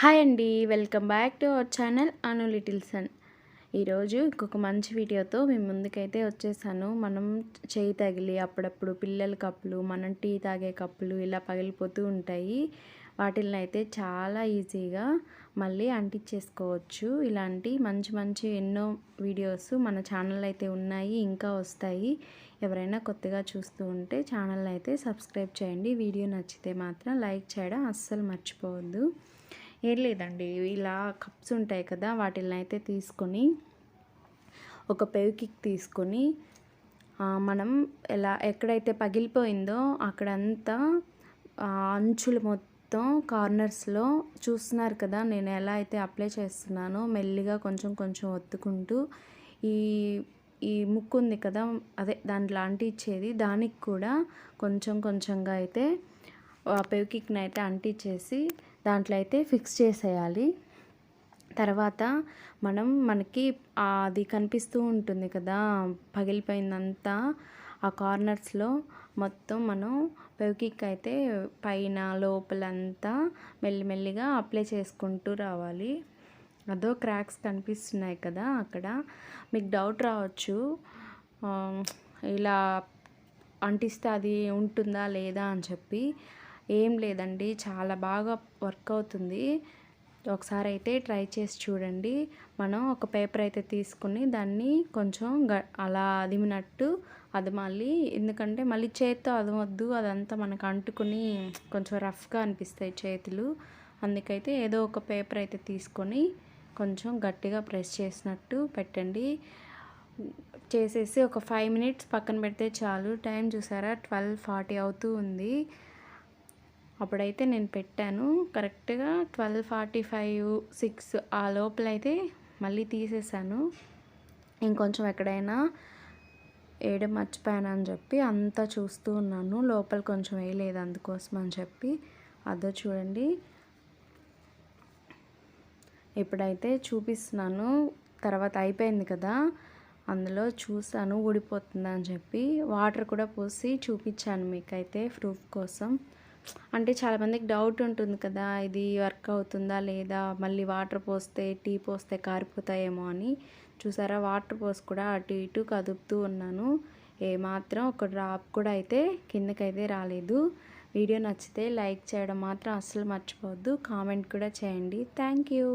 Hi అండి welcome back to our channel Anu little sun. ఈరోజు ఇంకొక మంచి వీడియోతో మీ ముందుకైతే వచ్చేసాను. మనం చేయి తగిలి అప్పుడప్పుడు పిల్లల కప్పులు మనం టీ తాగే కప్పులు ఇలా పగిలిపోతూ ఉంటాయి. వాటిని అయితే చాలా ఈజీగా మళ్ళీ అంటించేసుకోవచ్చు. ఇలాంటి మంచి మంచి ఎన్నో వీడియోస్ మన ఛానల్ అయితే ఉన్నాయి ఇంకా వస్తాయి. ఎవరైనా కొత్తగా చూస్తూ ఉంటే ఛానల్ అయితే సబ్స్క్రైబ్ చేయండి. వీడియో నచ్చితే మాత్రం లైక్ చేయడం అస్సలు మర్చిపోవద్దు. ఏం లేదండి. ఇలా కప్స్ ఉంటాయి కదా వాటిని అయితే తీసుకొని ఒక పెవికిక్ తీసుకొని మనం ఎలా ఎక్కడైతే పగిలిపోయిందో అక్కడంతా అంచులు మొత్తం కార్నర్స్లో చూస్తున్నారు కదా నేను ఎలా అయితే అప్లై చేస్తున్నానో మెల్లిగా కొంచెం కొంచెం ఒత్తుకుంటూ ఈ ఈ ముక్కు ఉంది కదా అదే దాంట్లో అంటించేది దానికి కూడా కొంచెం కొంచెంగా అయితే పెవికిక్ని అయితే అంటించేసి దాంట్లో అయితే ఫిక్స్ చేసేయాలి. తర్వాత మనం మనకి అది కనిపిస్తూ ఉంటుంది కదా పగిలిపోయిందంతా ఆ కార్నర్స్లో మొత్తం మనం పెవికిక్ అయితే పైన లోపలంతా మెల్లిమెల్లిగా అప్లై చేసుకుంటూ రావాలి. అదో క్రాక్స్ కనిపిస్తున్నాయి కదా అక్కడ. మీకు డౌట్ రావచ్చు. ఇలా అంటిస్తే అది ఉంటుందా లేదా అని చెప్పి. ఏం లేదండి. చాలా బాగా వర్క్ అవుతుంది. ఒకసారి అయితే ట్రై చేసి చూడండి. మనం ఒక పేపర్ అయితే తీసుకుని దాన్ని కొంచెం గ అలా అదిమినట్టు అది మళ్ళీ ఎందుకంటే మళ్ళీ చేతితో అదమొద్దు. అదంతా మనకు అంటుకుని కొంచెం రఫ్గా అనిపిస్తాయి చేతులు. అందుకైతే ఏదో ఒక పేపర్ అయితే తీసుకొని కొంచెం గట్టిగా ప్రెస్ చేసినట్టు పెట్టండి. చేసేసి ఒక ఫైవ్ మినిట్స్ పక్కన పెడితే చాలు. టైం చూసారా? ట్వెల్వ్ ఫార్టీ అవుతూ ఉంది. అప్పుడైతే నేను పెట్టాను. కరెక్ట్గా ట్వెల్వ్ ఫార్టీ ఫైవ్ సిక్స్ ఆ లోపల అయితే మళ్ళీ తీసేసాను. ఇంకొంచెం ఎక్కడైనా వేయడం మర్చిపోయాను అని చెప్పి అంతా చూస్తూ ఉన్నాను. లోపల కొంచెం వేయలేదు అందుకోసం అని చెప్పి. అదో చూడండి. ఇప్పుడైతే చూపిస్తున్నాను. తర్వాత అయిపోయింది కదా. అందులో చూసాను ఊడిపోతుందని చెప్పి. వాటర్ కూడా పోసి చూపించాను మీకైతే ప్రూఫ్ కోసం. అంటే చాలామందికి డౌట్ ఉంటుంది కదా ఇది వర్క్ అవుతుందా లేదా మళ్ళీ వాటర్ పోస్తే టీ పోస్తే కారిపోతాయేమో అని. చూసారా వాటర్ పోసి కూడా అటు ఇటు కదుపుతూ ఉన్నాను. ఏమాత్రం ఒక డ్రాప్ కూడా అయితే కిందకైతే రాలేదు. వీడియో నచ్చితే లైక్ చేయడం మాత్రం అస్సలు మర్చిపోవద్దు. కామెంట్ కూడా చేయండి. Thank you.